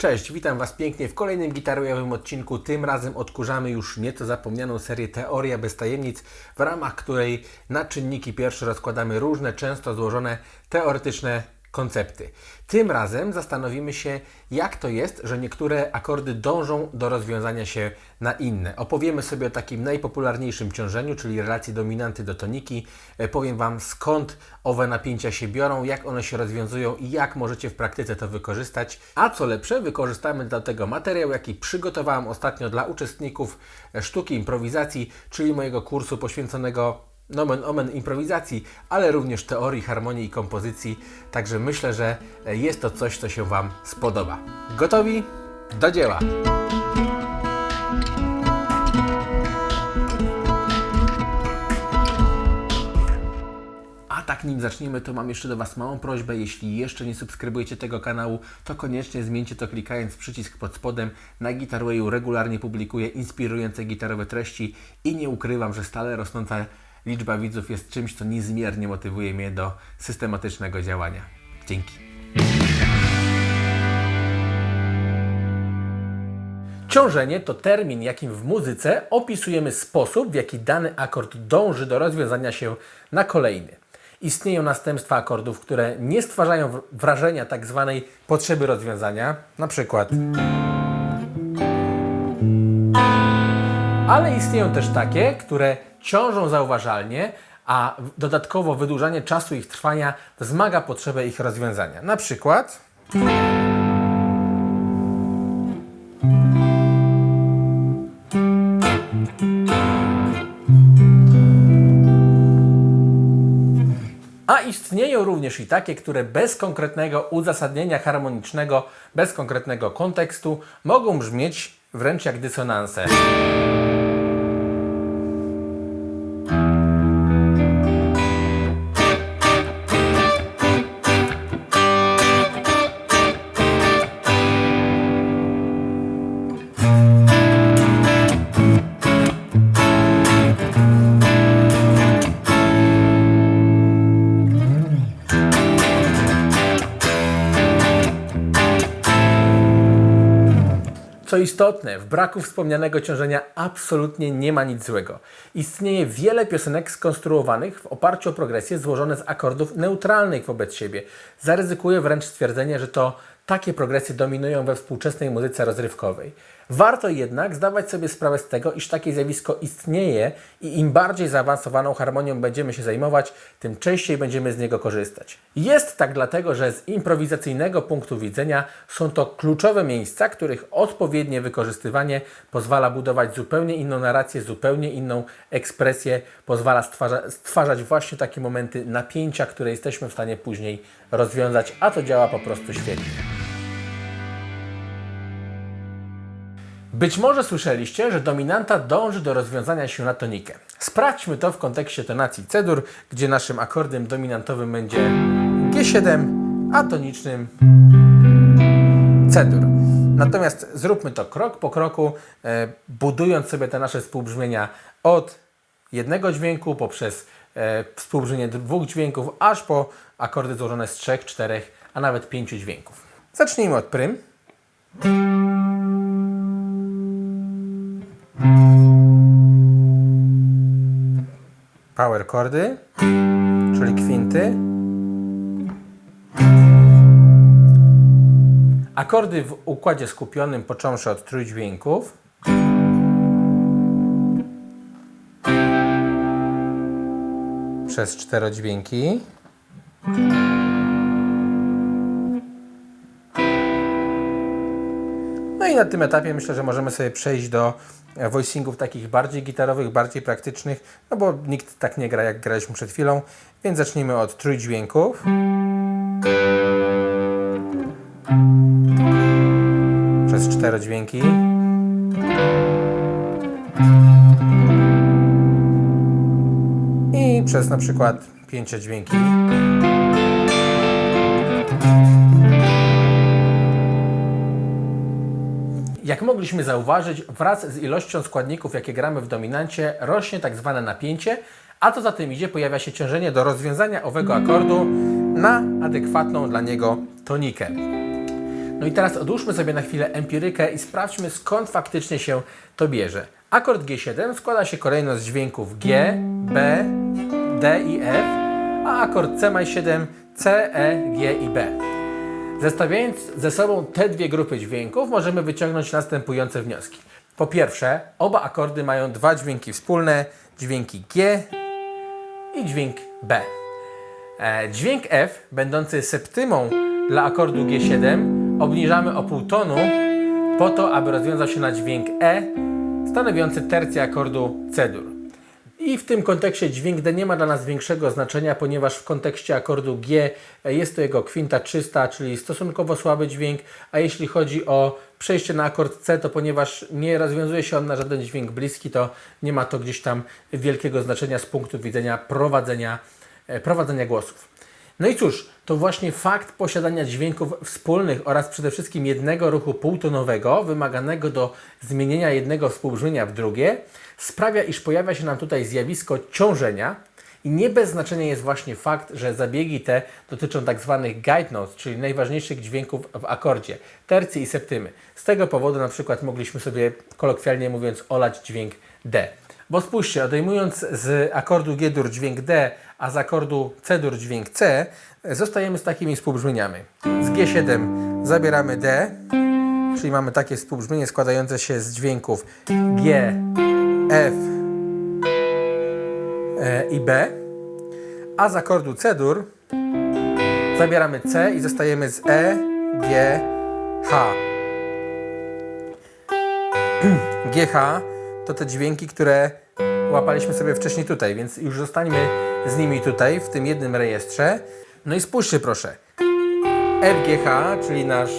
Cześć, witam Was pięknie w kolejnym gitarowym odcinku. Tym razem odkurzamy już nieco zapomnianą serię Teoria bez tajemnic, w ramach której na czynniki pierwsze rozkładamy różne, często złożone teoretyczne koncepty. Tym razem zastanowimy się, jak to jest, że niektóre akordy dążą do rozwiązania się na inne. Opowiemy sobie o takim najpopularniejszym ciążeniu, czyli relacji dominanty do toniki. E, Powiem Wam, skąd owe napięcia się biorą, jak one się rozwiązują i jak możecie w praktyce to wykorzystać. A co lepsze, wykorzystamy do tego materiał, jaki przygotowałem ostatnio dla uczestników e, sztuki improwizacji, czyli mojego kursu poświęconego nomen omen improwizacji, ale również teorii, harmonii i kompozycji. Także myślę, że jest to coś, co się Wam spodoba. Gotowi? Do dzieła! Tak nim zaczniemy, to mam jeszcze do Was małą prośbę. Jeśli jeszcze nie subskrybujecie tego kanału, to koniecznie zmieńcie to klikając przycisk pod spodem. Na Guitarwayu regularnie publikuję inspirujące gitarowe treści i nie ukrywam, że stale rosnąca liczba widzów jest czymś, co niezmiernie motywuje mnie do systematycznego działania. Dzięki. Ciążenie to termin, jakim w muzyce opisujemy sposób, w jaki dany akord dąży do rozwiązania się na kolejny. Istnieją następstwa akordów, które nie stwarzają wrażenia tak zwanej potrzeby rozwiązania, na przykład. Ale istnieją też takie, które ciążą zauważalnie, a dodatkowo wydłużanie czasu ich trwania wzmaga potrzebę ich rozwiązania. Na przykład. A istnieją również i takie, które bez konkretnego uzasadnienia harmonicznego, bez konkretnego kontekstu mogą brzmieć wręcz jak dysonanse. Istotne, w braku wspomnianego ciążenia absolutnie nie ma nic złego. Istnieje wiele piosenek skonstruowanych w oparciu o progresję złożone z akordów neutralnych wobec siebie. Zaryzykuję wręcz stwierdzenie, że to takie progresje dominują we współczesnej muzyce rozrywkowej. Warto jednak zdawać sobie sprawę z tego, iż takie zjawisko istnieje i im bardziej zaawansowaną harmonią będziemy się zajmować, tym częściej będziemy z niego korzystać. Jest tak dlatego, że z improwizacyjnego punktu widzenia są to kluczowe miejsca, których odpowiednie wykorzystywanie pozwala budować zupełnie inną narrację, zupełnie inną ekspresję, pozwala stwarza, stwarzać właśnie takie momenty napięcia, które jesteśmy w stanie później rozwiązać, a to działa po prostu świetnie. Być może słyszeliście, że dominanta dąży do rozwiązania się na tonikę. Sprawdźmy to w kontekście tonacji C-dur, gdzie naszym akordem dominantowym będzie G7, a tonicznym C-dur. Natomiast zróbmy to krok po kroku, e, budując sobie te nasze współbrzmienia od jednego dźwięku poprzez e, współbrzmienie dwóch dźwięków, aż po akordy złożone z trzech, czterech, a nawet pięciu dźwięków. Zacznijmy od prym. Power chordy, czyli kwinty. Akordy w układzie skupionym począwszy od trójdźwięków. Przez czterodźwięki. No i na tym etapie myślę, że możemy sobie przejść do e, voicingów takich bardziej gitarowych, bardziej praktycznych, no bo nikt tak nie gra, jak graliśmy przed chwilą, więc zacznijmy od trójdźwięków. Przez czterodźwięki. I przez na przykład pięciodźwięki. Jak mogliśmy zauważyć, wraz z ilością składników, jakie gramy w dominancie, rośnie tak zwane napięcie, a co za tym idzie, pojawia się ciążenie do rozwiązania owego akordu na adekwatną dla niego tonikę. No i teraz odłóżmy sobie na chwilę empirykę i sprawdźmy skąd faktycznie się to bierze. Akord G7 składa się kolejno z dźwięków G, B, D i F, a akord C maj 7 C, E, G i B. Zestawiając ze sobą te dwie grupy dźwięków, możemy wyciągnąć następujące wnioski. Po pierwsze, oba akordy mają dwa dźwięki wspólne, dźwięki G i dźwięk B. E, dźwięk F, będący septymą dla akordu G7, obniżamy o pół tonu po to, aby rozwiązał się na dźwięk E, stanowiący tercję akordu C-dur. I w tym kontekście dźwięk D nie ma dla nas większego znaczenia, ponieważ w kontekście akordu G e, jest to jego kwinta czysta, czyli stosunkowo słaby dźwięk, a jeśli chodzi o przejście na akord C, to ponieważ nie rozwiązuje się on na żaden dźwięk bliski, to nie ma to gdzieś tam wielkiego znaczenia z punktu widzenia prowadzenia, e, prowadzenia głosów. No i cóż, to właśnie fakt posiadania dźwięków wspólnych oraz przede wszystkim jednego ruchu półtonowego wymaganego do zmienienia jednego współbrzmienia w drugie sprawia, iż pojawia się nam tutaj zjawisko ciążenia i nie bez znaczenia jest właśnie fakt, że zabiegi te dotyczą tak zwanych guide notes, czyli najważniejszych dźwięków w akordzie, tercji i septymy. Z tego powodu na przykład mogliśmy sobie kolokwialnie mówiąc olać dźwięk D. Bo spójrzcie, odejmując z akordu G-dur dźwięk D, a z akordu C-dur dźwięk C, zostajemy z takimi współbrzmieniami. Z G7 zabieramy D, czyli mamy takie współbrzmienie składające się z dźwięków G, F e, i B, a z akordu C-dur zabieramy C i zostajemy z E, G, H. GH to te dźwięki, które łapaliśmy sobie wcześniej tutaj, więc już zostańmy z nimi tutaj, w tym jednym rejestrze. No i spójrzcie proszę. FGH, czyli nasz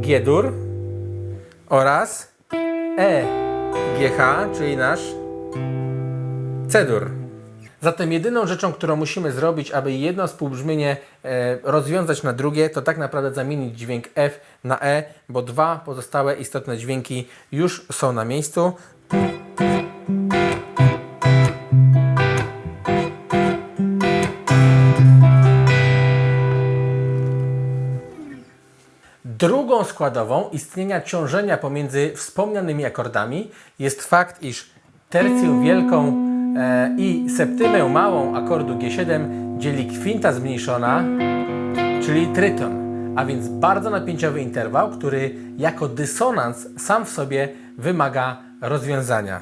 G-dur oraz EGH, czyli nasz C-dur. Zatem jedyną rzeczą, którą musimy zrobić, aby jedno współbrzmienie e, rozwiązać na drugie, to tak naprawdę zamienić dźwięk F na E, bo dwa pozostałe istotne dźwięki już są na miejscu. Drugą składową istnienia ciążenia pomiędzy wspomnianymi akordami jest fakt, iż tercję wielką i septymę małą akordu G7 dzieli kwinta zmniejszona, czyli tryton, a więc bardzo napięciowy interwał, który jako dysonans sam w sobie wymaga rozwiązania.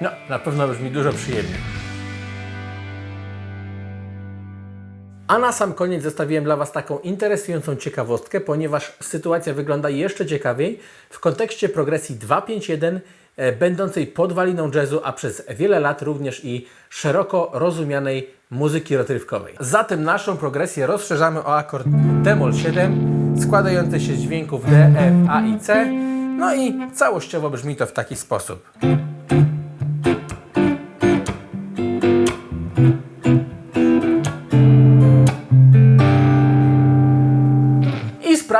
No, na pewno brzmi dużo przyjemniej. A na sam koniec zostawiłem dla Was taką interesującą ciekawostkę, ponieważ sytuacja wygląda jeszcze ciekawiej w kontekście progresji 251, e, będącej podwaliną jazzu, a przez wiele lat również i szeroko rozumianej muzyki rozrywkowej. Zatem naszą progresję rozszerzamy o akord d-moll 7, składający się z dźwięków D, F, A i C, no i całościowo brzmi to w taki sposób.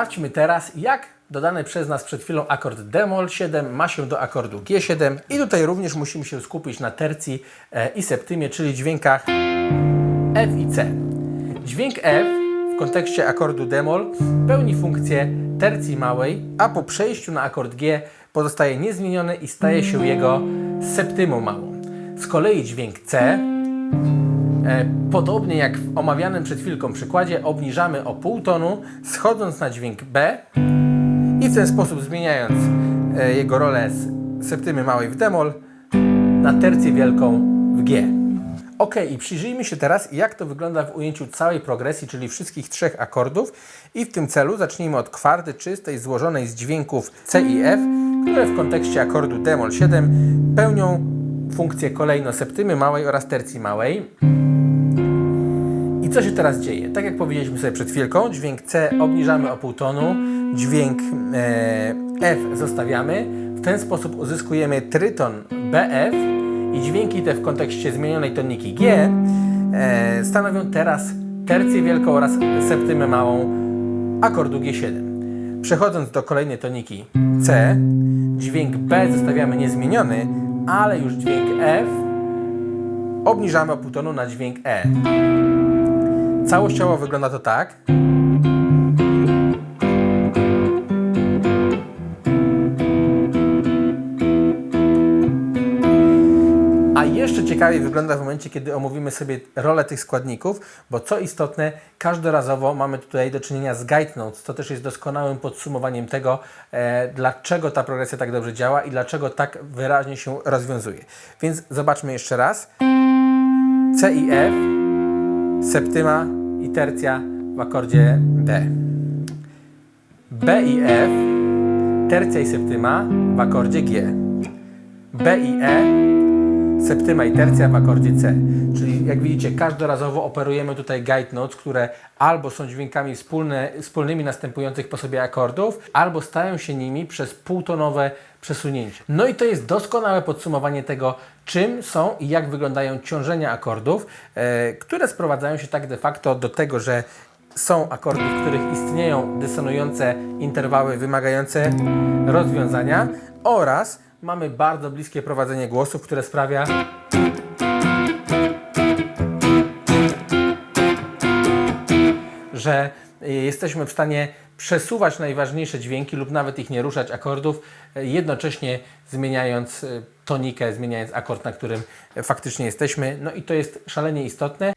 Sprawdźmy teraz, jak dodany przez nas przed chwilą akord d-moll 7 ma się do akordu G7 i tutaj również musimy się skupić na tercji e, i septymie, czyli dźwiękach F i C. Dźwięk F w kontekście akordu d-moll pełni funkcję tercji małej, a po przejściu na akord G pozostaje niezmieniony i staje się jego septymą małą. Z kolei dźwięk C Podobnie jak w omawianym przed chwilką przykładzie, obniżamy o pół tonu, schodząc na dźwięk B i w ten sposób zmieniając e, jego rolę z septymy małej w d-moll na tercję wielką w G. Ok, i przyjrzyjmy się teraz, jak to wygląda w ujęciu całej progresji, czyli wszystkich trzech akordów. I w tym celu zacznijmy od kwarty czystej, złożonej z dźwięków C i F, które w kontekście akordu d-moll 7 pełnią funkcję kolejno septymy małej oraz tercji małej. Co się teraz dzieje? Tak jak powiedzieliśmy sobie przed chwilką, dźwięk C obniżamy o pół tonu, dźwięk e, F zostawiamy. W ten sposób uzyskujemy tryton BF i dźwięki te w kontekście zmienionej toniki G e, stanowią teraz tercję wielką oraz septymę małą akordu G7. Przechodząc do kolejnej toniki C, dźwięk B zostawiamy niezmieniony, ale już dźwięk F obniżamy o pół tonu na dźwięk E. Całościowo wygląda to tak. A jeszcze ciekawiej wygląda w momencie, kiedy omówimy sobie rolę tych składników, bo co istotne, każdorazowo mamy tutaj do czynienia z guide notes, co też jest doskonałym podsumowaniem tego, e, dlaczego ta progresja tak dobrze działa i dlaczego tak wyraźnie się rozwiązuje. Więc zobaczmy jeszcze raz. C i F, septyma i tercja w akordzie D. B i F, tercja i septyma w akordzie G. B i E, septyma i tercja w akordzie C. Czyli jak widzicie, każdorazowo operujemy tutaj guide notes, które albo są dźwiękami wspólne, wspólnymi następujących po sobie akordów, albo stają się nimi przez półtonowe przesunięcie. No i to jest doskonałe podsumowanie tego, czym są i jak wyglądają ciążenia akordów, e, które sprowadzają się tak de facto do tego, że są akordy, w których istnieją dysonujące interwały wymagające rozwiązania oraz mamy bardzo bliskie prowadzenie głosów, które sprawia że y, jesteśmy w stanie przesuwać najważniejsze dźwięki lub nawet ich nie ruszać akordów, y, jednocześnie zmieniając y, tonikę, zmieniając akord, na którym faktycznie jesteśmy. No i to jest szalenie istotne.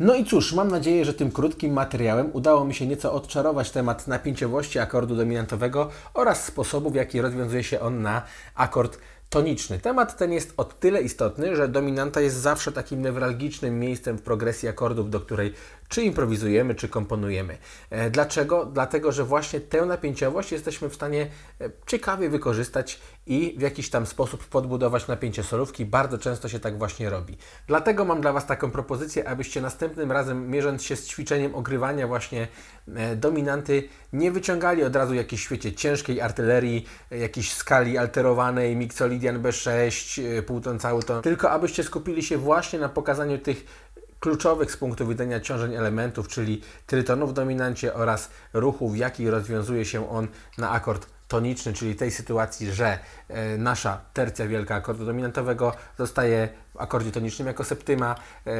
No i cóż, mam nadzieję, że tym krótkim materiałem udało mi się nieco odczarować temat napięciowości akordu dominantowego oraz sposobu, w jaki rozwiązuje się on na akord toniczny. Temat ten jest o tyle istotny, że dominanta jest zawsze takim newralgicznym miejscem w progresji akordów, do której czy improwizujemy, czy komponujemy. E, Dlaczego? Dlatego, że właśnie tę napięciowość jesteśmy w stanie e, ciekawie wykorzystać i w jakiś tam sposób podbudować napięcie solówki. Bardzo często się tak właśnie robi. Dlatego mam dla Was taką propozycję, abyście następnym razem, mierząc się z ćwiczeniem ogrywania właśnie e, dominanty, nie wyciągali od razu jakiejś, świecie ciężkiej artylerii, jakiejś skali alterowanej, Mixolydian B6, e, półton, cały ton, tylko abyście skupili się właśnie na pokazaniu tych kluczowych z punktu widzenia ciążeń elementów, czyli trytonu w dominancie oraz ruchu, w jaki rozwiązuje się on na akord toniczny, czyli tej sytuacji, że e, nasza tercja wielka akordu dominantowego zostaje w akordzie tonicznym jako septyma e,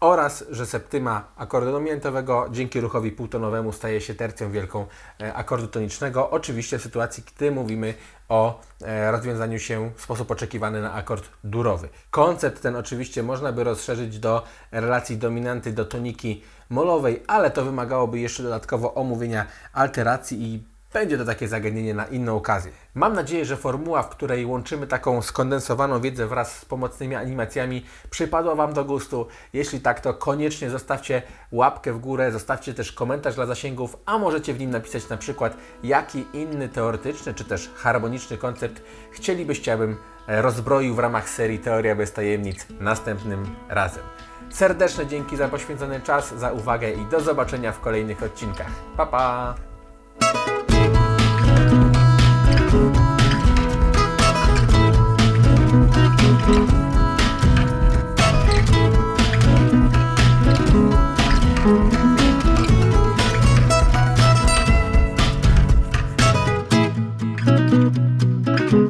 oraz, że septyma akordu dominantowego dzięki ruchowi półtonowemu staje się tercją wielką e, akordu tonicznego. Oczywiście w sytuacji, gdy mówimy o e, rozwiązaniu się w sposób oczekiwany na akord durowy. Koncept ten oczywiście można by rozszerzyć do relacji dominanty do toniki molowej, ale to wymagałoby jeszcze dodatkowo omówienia alteracji i będzie to takie zagadnienie na inną okazję. Mam nadzieję, że formuła, w której łączymy taką skondensowaną wiedzę wraz z pomocnymi animacjami, przypadła Wam do gustu. Jeśli tak, to koniecznie zostawcie łapkę w górę, zostawcie też komentarz dla zasięgów, a możecie w nim napisać na przykład, jaki inny teoretyczny czy też harmoniczny koncept chcielibyście, abym e, rozbroił w ramach serii Teoria bez tajemnic następnym razem. Serdeczne dzięki za poświęcony czas, za uwagę i do zobaczenia w kolejnych odcinkach. Pa pa! thank